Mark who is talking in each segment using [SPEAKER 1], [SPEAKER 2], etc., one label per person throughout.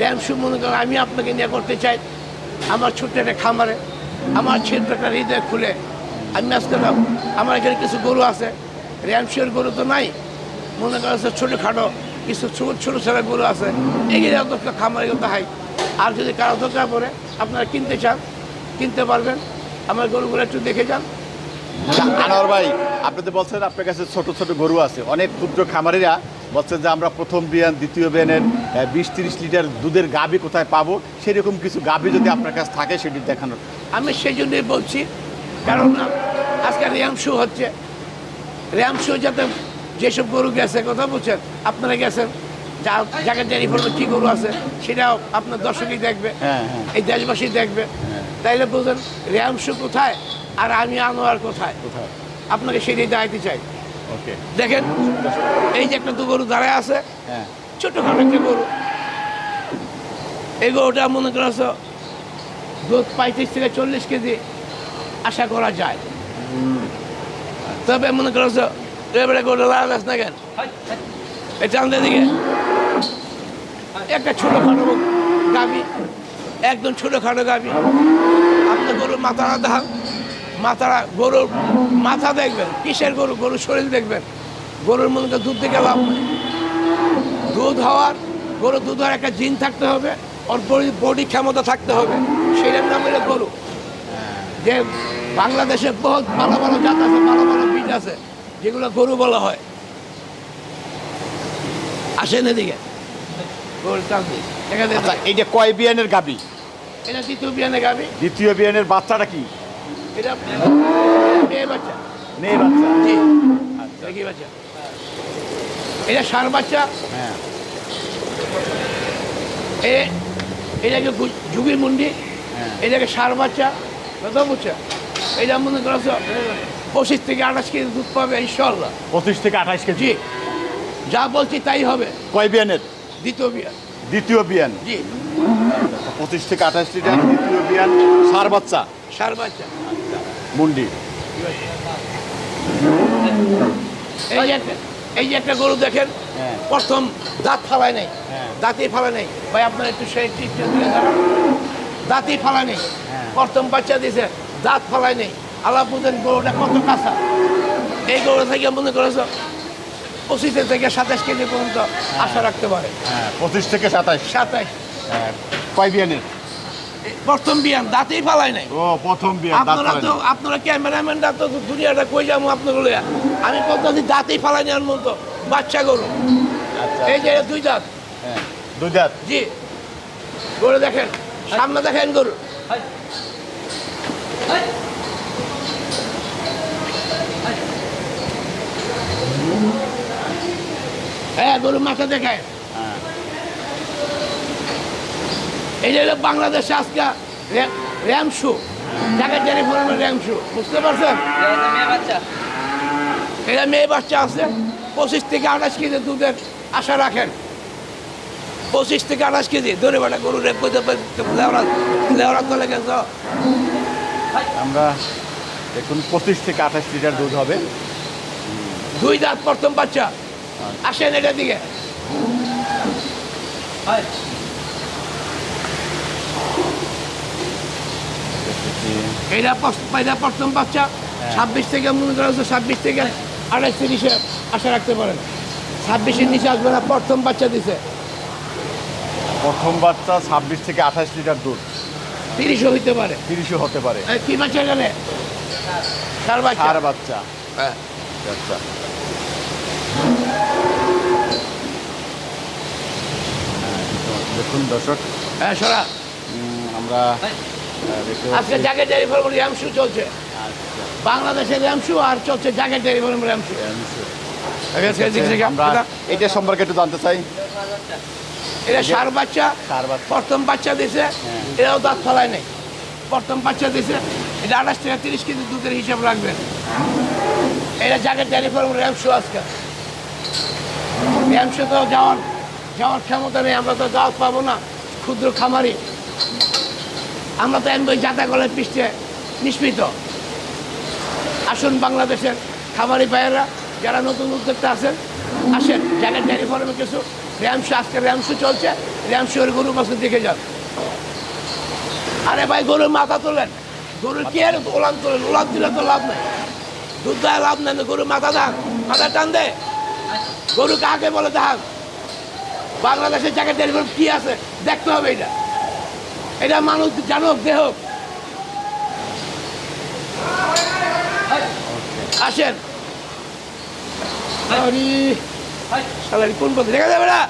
[SPEAKER 1] র্যামসু মনে করেন আমি আপনাকে নিয়ে করতে চাই। আমার ছোট্ট একটা খামারে, আমার ছোট্ট একটা হৃদয় খুলে। আমি আজকে আমার এখানে কিছু গরু আছে। র্যামসুর গরু তো নাই। মনে করেন ছোটোখাটো কিছু ছোট, ছোটো ছোটো গরু আছে। এগুলো অত খামারে কিন্তু হাই আর যদি কারও দরকার পড়ে, আপনারা কিনতে চান, কিনতে পারবেন। আমার গরুগুলো একটু দেখে যান।
[SPEAKER 2] আনোয়ার ভাই, আপনি তো বলছেন আপনার কাছে ছোট ছোট গরু আছে। অনেক ক্ষুদ্র খামারিরা বলছেন যে আমরা প্রথম বিয়ান দ্বিতীয় বিয়ানের বিশ তিরিশ লিটার দুধের গাবি কোথায় পাবো? সেরকম কিছু গাবি যদি আপনার কাছে থাকে সেটি দেখানোর।
[SPEAKER 1] আমি সেই জন্যই বলছি কারণ আজকে র্যাম শো হচ্ছে। র্যাম শো যাতে যেসব গরু গেছে কথা বলছেন আপনারা গেছেন যা ফার্মে কী গরু আছে সেটাও আপনার দর্শকই দেখবে
[SPEAKER 2] হ্যাঁ, হ্যাঁ।
[SPEAKER 1] এই দেশবাসী দেখবে। তাইলে বলছেন র্যাম শো কোথায় আর আমি আনোয়ার কোথায়?
[SPEAKER 2] কোথায়?
[SPEAKER 1] আপনাকে সেটাই দেখাইতে চাই। দেখেন এই যে একটা তো গরু দাঁড়ায় আছে
[SPEAKER 2] ছোটখাটো
[SPEAKER 1] ছোটোখাটো একটা গরু। এই গরুটা মনে করছ দুধ পঁয়ত্রিশ থেকে চল্লিশ কেজি আশা করা যায়। তবে মনে করছ এবারে গরুটা লাল আস না কেন? এটা আমাদের দিকে একটা ছোটোখাটো গাবি একদম ছোটোখাটো গাবি আপনার গরুর মাথাটা দেখান মাথাটা গরুর মাথা দেখবেন কিসের গরু? গরুর শরীর দেখবেন। গরুর করেন দুধ থেকে লাভ নেই। দুধ হওয়ার গরু দুধ হওয়ার একটা জিন থাকতে হবে ওর বডি ক্ষমতা থাকতে হবে। সেটার নাম হলো গরু। যে বাংলাদেশে বহুত ভালো ভালো জাত আছে ভালো ভালো বীজ আছে যেগুলো গরু বলা হয়। আসেন এদিকে। দেয়
[SPEAKER 2] আচ্ছা কয় বিয়ানের গাবি?
[SPEAKER 1] এটা দ্বিতীয় বিয়ানের গাবি।
[SPEAKER 2] দ্বিতীয় বিয়ানের বাচ্চাটা কি?
[SPEAKER 1] এটা মেয়ে বাচ্চা।
[SPEAKER 2] নেই বাচ্চা।
[SPEAKER 1] জি। দেখি বাচ্চা। এটা সার বাচ্চা।
[SPEAKER 2] হ্যাঁ।
[SPEAKER 1] এ এটাকে ঝুঁকির মুন্ডি।
[SPEAKER 2] হ্যাঁ।
[SPEAKER 1] এটাকে বাচ্চা। কথা বুঝছে এটা মনে পঁচিশ থেকে আঠাশ কেজি দুধ পাবে ইনশাল্লাহ
[SPEAKER 2] পঁচিশ থেকে আঠাশ কেজি।
[SPEAKER 1] যা বলছি তাই হবে।
[SPEAKER 2] কয় বিয়ানের?
[SPEAKER 1] দ্বিতীয় বিয়ান।
[SPEAKER 2] দ্বিতীয় বিয়ান।
[SPEAKER 1] জি।
[SPEAKER 2] পঁচিশ থেকে আঠাশ লিটার দ্বিতীয় বিয়ান। সার বাচ্চা।
[SPEAKER 1] সার বাচ্চা।
[SPEAKER 2] মুন্ডি।
[SPEAKER 1] এই যে একটা এই যে একটা গরু দেখেন
[SPEAKER 2] হ্যাঁ।
[SPEAKER 1] প্রথম দাঁত ফালায় নেই।
[SPEAKER 2] হ্যাঁ।
[SPEAKER 1] দাঁতই ফালা নেই। ভাই আপনার একটু সেই দাঁতই ফালা নেই।
[SPEAKER 2] হ্যাঁ।
[SPEAKER 1] প্রথম বাচ্চা দিয়েছে দাঁত ফালায় নেই। আল্লাহ বুঝেন গরুটা কত কাঁচা। এই গরু থেকে মনে করেছ পঁচিশে থেকে সাতাশ কেজি পর্যন্ত আশা রাখতে পারে।
[SPEAKER 2] পঁচিশ থেকে সাতাশ।
[SPEAKER 1] সাতাশ।
[SPEAKER 2] কয় বিয়ানের?
[SPEAKER 1] প্রথম বিয়ান দাঁতেই ফালায় নাই।
[SPEAKER 2] ও প্রথম বিয়ান
[SPEAKER 1] আপনারা তো। আপনারা ক্যামেরাম্যানরা তো দুনিয়াটা কই যাব আপনার লইয়া? আমি বলতেছি দাঁতেই ফালাই নেওয়ার মতো বাচ্চা গরু।
[SPEAKER 2] আচ্ছা।
[SPEAKER 1] এই যে দুই দাঁত।
[SPEAKER 2] হ্যাঁ দুই দাঁত।
[SPEAKER 1] জি। গরু দেখেন সামনে দেখেন গরু। হ্যাঁ গরু মাথা দেখায়
[SPEAKER 2] হ্যাঁ
[SPEAKER 1] এই যে হলো বাংলাদেশে আজকে র্যা- র্যামশু ঢাকা ফার্মের র্যামশু বুঝতে পারছেন? এটা মেয়ে বাচ্চা আছে পঁচিশ থেকে আঠাশ কেজি দুধের আশা রাখেন। পঁচিশ থেকে আঠাশ কেজি ধরে বেটা গরু রে লেওড়া লেওড়া তলে গেছ।
[SPEAKER 2] আমরা দেখুন পঁচিশ থেকে আঠাশ লিটার দুধ হবে।
[SPEAKER 1] দুই দাঁত প্রথম বাচ্চা। আসেন এটার দিকে। এটা এটা প্রথম বাচ্চা ছাব্বিশ থেকে মনে করা হচ্ছে ছাব্বিশ থেকে আঠাশ তিরিশে আশা রাখতে পারেন। ছাব্বিশের নিচে আসবে না প্রথম বাচ্চা দিছে।
[SPEAKER 2] প্রথম বাচ্চা ছাব্বিশ থেকে আঠাশ লিটার দুধ।
[SPEAKER 1] তিরিশও হইতে পারে।
[SPEAKER 2] তিরিশও হতে পারে।
[SPEAKER 1] কি বাচ্চা এখানে? চার বাচ্চা।
[SPEAKER 2] চার বাচ্চা।
[SPEAKER 1] হ্যাঁ।
[SPEAKER 2] আচ্ছা। দেখুন দর্শক।
[SPEAKER 1] হ্যাঁ সরা।
[SPEAKER 2] আমরা
[SPEAKER 1] আজকে জাগে ফার্ম র্যামশু চলছে। বাংলাদেশের র্যামশু আর চলছে জাগে ফার্ম র্যামশু
[SPEAKER 2] এটা সম্পর্কে একটু জানতে চাই।
[SPEAKER 1] এটা সার বাচ্চা প্রথম বাচ্চা দিছে এটাও দাঁত ফলায় নেই। প্রথম বাচ্চা দিছে এটা আঠাশ থেকে তিরিশ কেজি দুধের হিসাব রাখবেন। এটা জাগে ফার্ম র্যামশু আজকে। র্যামশু তো যাওয়ার যাওয়ার ক্ষমতা নেই আমরা তো দাওয়াত পাবো না ক্ষুদ্র খামারি। আমরা তো এমনি যাতা গলের পৃষ্ঠে নিষ্পৃত আসুন বাংলাদেশের খামারি ভাইয়েরা, যারা নতুন উদ্যোক্তা আছেন, আসেন। জায়গার ডেয়ারি ফার্মে কিছু র্যামশো আজকে র্যামশো চলছে র্যামশোর গরু মাছ দেখে যান। আরে ভাই, গরুর মাথা তোলেন। গরুর কি আর ওলান তোলেন? ওলান দিলে তো লাভ নাই। দুধ দেয় লাভ নাই গরুর মাথা দান। মাথা টান দে। গরু কাকে বলে দেখান। বাংলাদেশের জায়গায় ডেলিভারি কি আছে? দেখতে হবে এটা। এটা মানুষ জানুক দেহক আসেন। কোন পথে? দেখা যাবে না?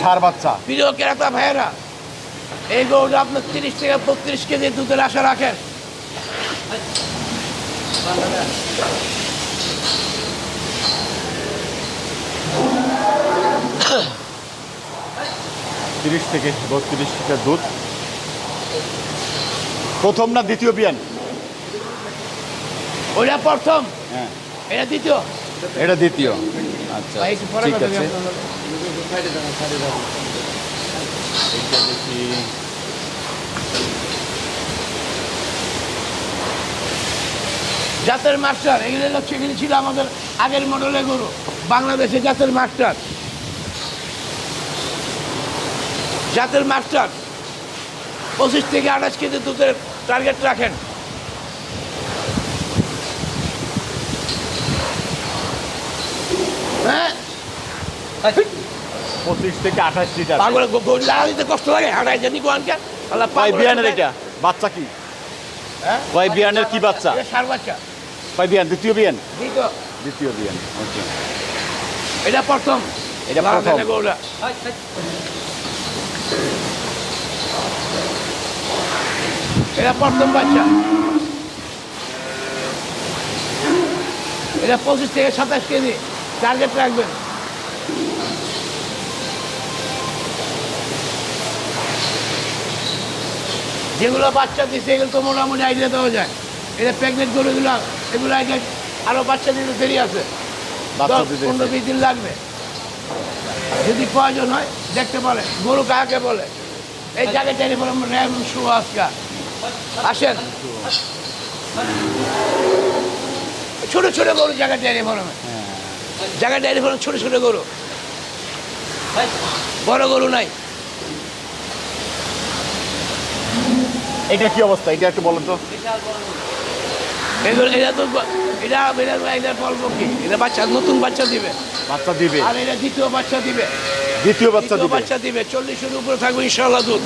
[SPEAKER 2] সার বাচ্চা।
[SPEAKER 1] প্রিয় ক্রেতা ভাইয়েরা এই গরুটা আপনার তিরিশ থেকে বত্রিশ কেজি দুধের আশা রাখেন।
[SPEAKER 2] তিরিশ থেকে বত্রিশ লিটার দুধ। প্রথম না দ্বিতীয় বিয়ান
[SPEAKER 1] ওইটা প্রথম?
[SPEAKER 2] হ্যাঁ।
[SPEAKER 1] এটা দ্বিতীয়?
[SPEAKER 2] এটা দ্বিতীয়। আচ্ছা ঠিক আছে
[SPEAKER 1] বলি আপনার
[SPEAKER 2] এটা দেখি
[SPEAKER 1] জাতের মাস্টার এগুলো হচ্ছে এগুলি ছিল আমাদের আগের মডেলের গরু বাংলাদেশে জাতের মাস্টার। জাতের মাস্টার পঁচিশ থেকে আঠাশ কেজি দুধের টার্গেট রাখেন। হ্যাঁ?
[SPEAKER 2] পঁচিশ থেকে আঠাশ লিটার।
[SPEAKER 1] পাগল গরু লাগা দিতে কষ্ট লাগে? হাঁটাই জানি কোয়ানকে আল্লাহ
[SPEAKER 2] বিয়ানের এটা? বাচ্চা কি?
[SPEAKER 1] হ্যাঁ?
[SPEAKER 2] কয় বিয়ানের কি বাচ্চা?
[SPEAKER 1] সার বাচ্চা।
[SPEAKER 2] কয় বিয়ান দ্বিতীয় বিয়ান?
[SPEAKER 1] দ্বিতীয়।
[SPEAKER 2] বিয়ান ওকে
[SPEAKER 1] এটা প্রথম।
[SPEAKER 2] এটা প্রথম।
[SPEAKER 1] এটা প্রথম বাচ্চা। এটা পঁচিশ থেকে সাতাশ কেজি। টার্গেট রাখবেন। যেগুলো বাচ্চা দিচ্ছে এগুলো তো মোটামুটি আইডিয়া দেওয়া যায়। এটা প্রেগনেন্ট গরুগুলো এগুলো আইডিয়া আরও বাচ্চা দিতে দেরি আছে। পনেরো বিশ দিন লাগবে। যদি প্রয়োজন হয় দেখতে পারে গরু কাকে বলে? এই জায়গায় টেলিফোন র্যাম সুহাসকা আসেন। ছোট ছোট গরু জায়গা ডেয়ারি ফার্মে জায়গা ডেয়ারি ফার্মে ছোট ছোট গরু। বড় গরু নাই।
[SPEAKER 2] এটা কি অবস্থা? এটা একটু বলেন তো।
[SPEAKER 1] এগুলো এটা তো এটা এটা এটা বলব কি? এটা বাচ্চা নতুন বাচ্চা দিবে।
[SPEAKER 2] বাচ্চা দিবে।
[SPEAKER 1] আর এটা দ্বিতীয় বাচ্চা দিবে।
[SPEAKER 2] দ্বিতীয় বাচ্চা দিবে।
[SPEAKER 1] বাচ্চা দিবে। চল্লিশের উপরে থাকবে ইনশাল্লাহ দুধ।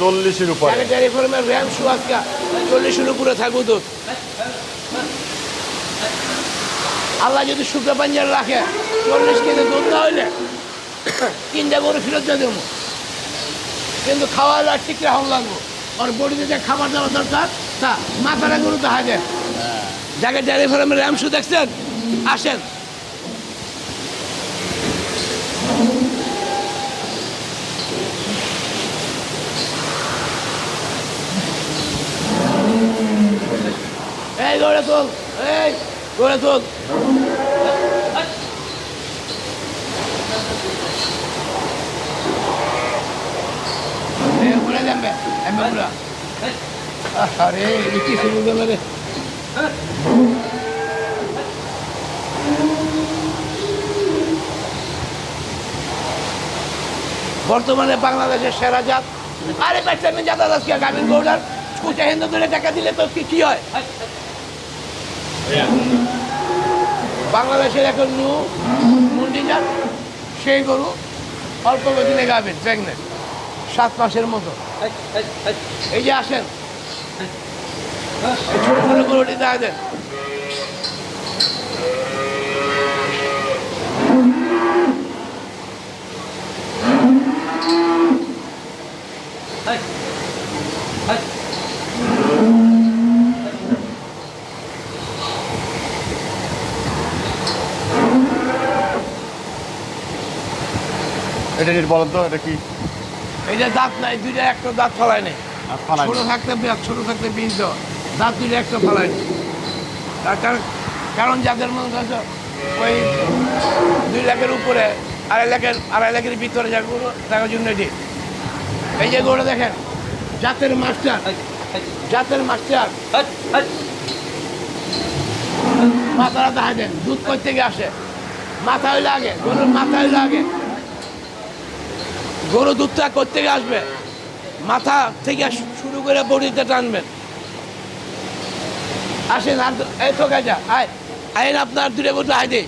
[SPEAKER 2] চল্লিশের উপরে।
[SPEAKER 1] জায়গা ডেয়ারি ফার্মের র্যাম সুহাসকা চল্লিশের উপরে থাকবে দুধ। আল্লাহ যদি শুক্র পাঞ্জার রাখে চল্লিশ কেজি দুধ না হইলে তিনটা গরু ফেরত দিয়ে দেবো। কিন্তু খাওয়া আর ঠিক রাখুন লাগবো। আর বডিতে যে খাবার দেওয়া দরকার তা মাথাটা গরু দেখা যায় যাকে ডেয়ারি ফার্মের র্যামসু দেখছেন, আসেন। এই গড়ে তোল এই গড়ে তোল এই উপরে যাবে আমি পুরা। আরে কি শুরু গেল রে বর্তমানে বাংলাদেশের সেরা জাত। আরে ব্যাটসম্যান জাত আজকে গ্রামীণ গৌড়ার কুচা হিন্দু ধরে টাকা দিলে তো কি হয়? বাংলাদেশের এখন নিউ মুন্ডি জাত সেই গরু অল্প দিনে গাবেন প্রেগনেন্ট সাত মাসের মতো। এই যে আসেন। এই ছোট ছোট গরুটি দেখা দেন
[SPEAKER 2] এটা নিয়ে বলেন তো এটা কি
[SPEAKER 1] এই যে দাঁত নাই দুইটা একটা দাঁত ফলায় নেই
[SPEAKER 2] আর ফালাই
[SPEAKER 1] ছোট থাকতে পেঁয়াজ ছোট থাকতে বীজ দেওয়া। দাঁত দুইটা একটা ফলায় তার কারণ কারণ যাদের মনে ওই দুই লাখের উপরে আড়াই লাখের আড়াই লাখের ভিতরে যা গরু দেখার জন্য এটি। এই যে গরু দেখেন জাতের মাস্টার। জাতের মাস্টার। মাথাটা দেখা দেন দুধ কই থেকে আসে? মাথা হইলে আগে গরুর মাথা হইলে আগে গরু দুধটা করতে আসবে? মাথা থেকে শুরু করে বডিতে টানবেন। আসেন, আর এত গাজা, আয় আইন আপনার দূরে বসে আয় দে।